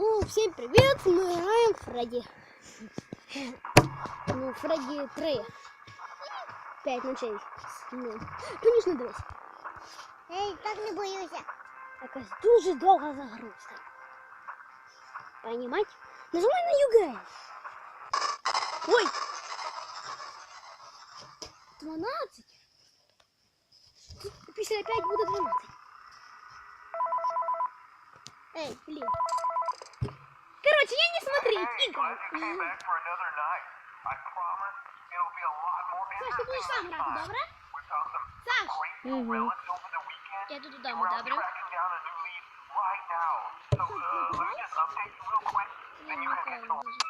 Ну, всем привет, мы играем Фредди. Ну, Фредди 3. 5 ночей. Ну, конечно, дивись. Ей, так не боюся. Якась дуже довга загрузка. Понимать? Нажимай на UG. Ой! 12. Після 5 буде 12. Эй, блин. Короче, я не смотреть Hey, игры. glad you came back for another night. I promise it'll be a lot more Саш, ти будеш interesting сам this грати, time. добре? We found some Саш! great new Мгм. relics over the weekend. Я тут and додому, We're out добре? tracking down a new lead right now. So, uh, let me just update you real quick, then you can get to work.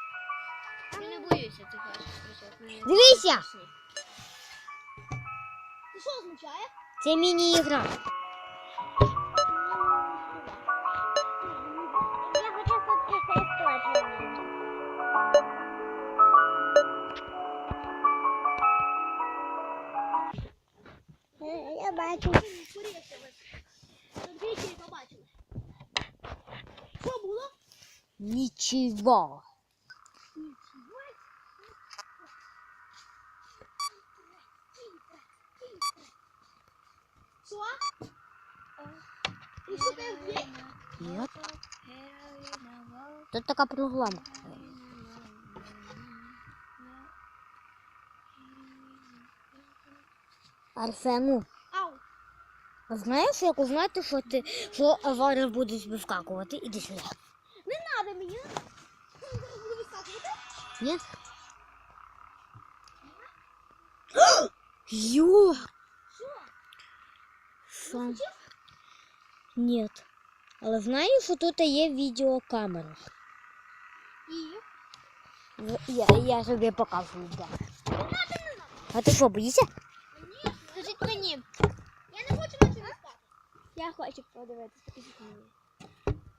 Я не боюся цих ваших кричать. Дивися! Це що означає? Це міні-ігра. Я бачу. Двічі побачили. Що було? Нічого. Що? Ти? Ні. Тут така програма. Арсену, знаєш, як узнати, що ти що аварія буде вискакувати? Іди сюди. Не треба мені. Ні? Йо! Що? Ні. Але знаєш, що тут є відеокамера. І? Я, я собі показую, де. А ти що, боїшся? Ні. Скажіть мені. Я не хочу наче вискати. Я хочу подивитися.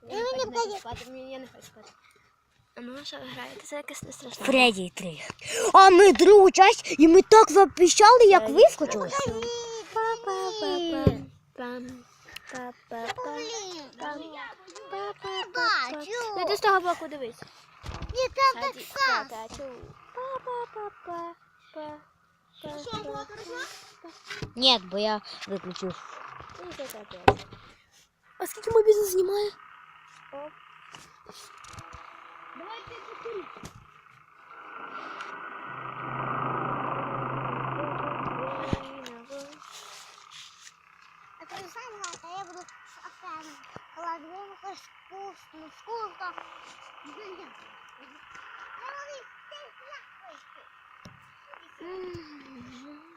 Я не хочу спати. Мені- Я не хочу спати. А ну що ви граєте? Це якесь не страшне. Фредді 3. А ми другу часть, і ми так запищали, як вискочили. Ну ти з того боку дивись. Ні, там була хорошо? Ні, бо я виключив. Ну, це капець. А скільки мій бізнес знімає? Давайте покурю. А ти сам грати, а я буду з Арсеном. Холодненько, вкусно, вкусно.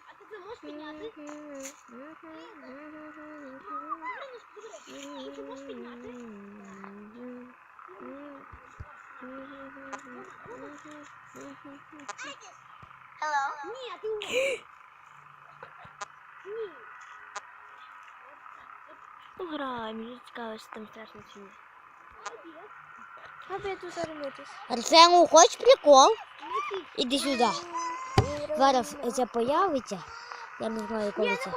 А ти це можеш Ні, ти у- Ні. Грай, мені цікаво, що там страшно чи ні. Молодець. Аби я тут заремитись. Арсену, хочеш прикол? Іди сюди. Зараз це появиться. Я не знаю, Я коли не це.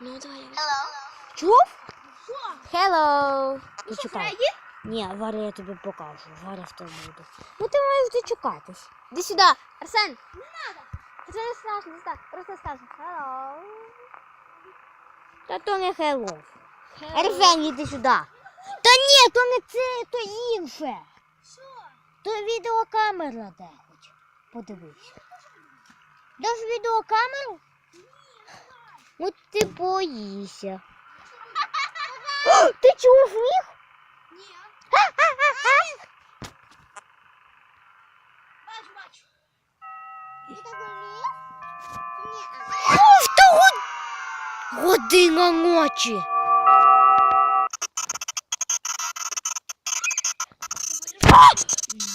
Ну, давай. я Чув? Hello. Що, Почекай. Фредді? Ні, зараз я тобі покажу. Зараз то буде. Ну ти маєш дочекатись. Іди сюди. Арсен. Не надо. Це не страшно, не так. Просто скажи. Hello. Та то не hello. Арсен, іди сюди. Та ні, то не це, то інше. Що? То відеокамера де хоч. Подивись. Даш відеокамеру? Ні, Ну ти боїшся. О, Ти чув сміх? Година ночі.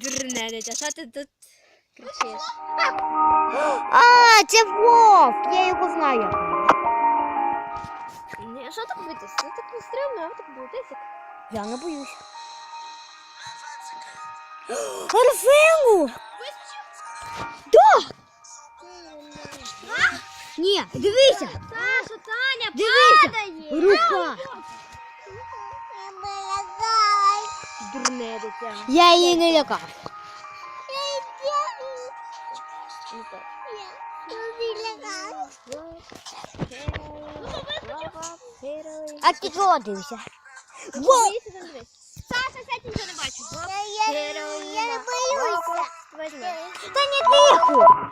Дурне дитя, що ти тут кричиш? А, це вовк. Я його знаю. Ні, а що так битись? Це так не стрімно, а ви так битись. Я не боюсь. Арсену! Да! Ні, дивися! Саша, Таня, Дивися! падає. Рука! Дурна. Я її не лякав. А ти чого дивишся? Во! Саша, сядь, нічого не бачу. Я не боюся. Та не тихо.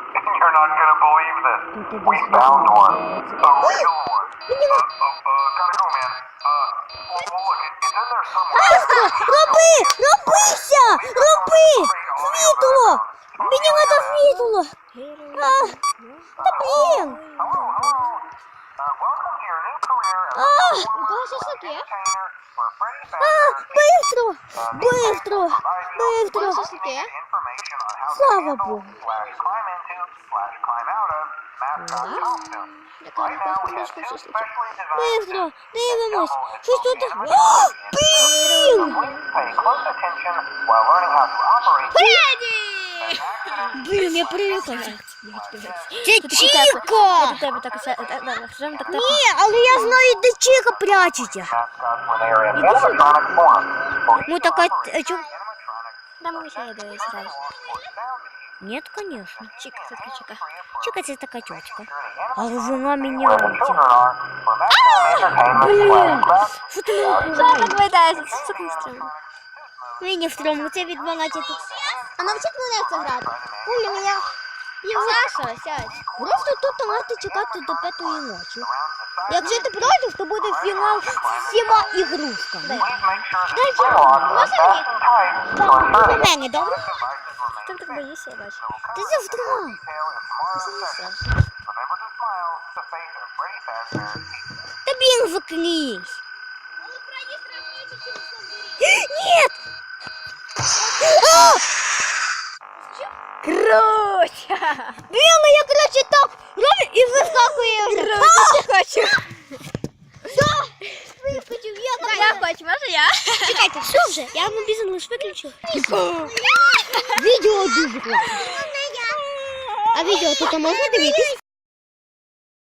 You're not gonna believe this. We found one. A real one. Uh, uh, uh, gotta go, man. Uh, well, well, look, it, it's in there somewhere. Астро, роби, робися, роби. Світло. Мені треба світло. А, та блін. А, У кого шашлик є? entertainer for Freddy а, Fazbear. бистро, Uh, бистро, бистро. Шашлики є? information on how to Слава handle Богу. slash climb into slash climb out of mascot costume. Right now we have two specially designed Бистро, suits дивимось. that Щось тут. double as О, animatronics. блін. Please pay close attention while learning how to operate Фредді! Блін, я привикла. Це Я Чіка. до тебе так все. Так, так, так, так, так. Ні, але я знаю, де Чіка прячеться. mascots when they are in animatronic form. For Ну each така, operation, а чо? animatronic Там ми ще дивись грай. or sound Ні, звісно. Чіка, чіка, чіка. Чіка це така тітка. security Але вона where the міняється. children are for maximum entertainment Блін, slash craft що ти не Що впливаєш? так видається? Це так не стрімно. Мені в строму, це від 12. А навчить мене як це грати. Ой, я... Саша, сядь. Просто тут можете чекати до п'ятої ночі. Якщо ти проти, то буде фінал з всіма ігрушками. Tight to ensure До that мене, добре? Ти так боїшся, я бачу. Ти завтра. Та блін, закрись. Нет! А! Круть! Блін, ну я, короче, так роблю і вискакує вже. Круть, хочу. Вискочив, я так. Я хочу, може я? Чекайте, що вже, я мобізм лише виключу. Відео дуже класне. А відео тут можна дивитись?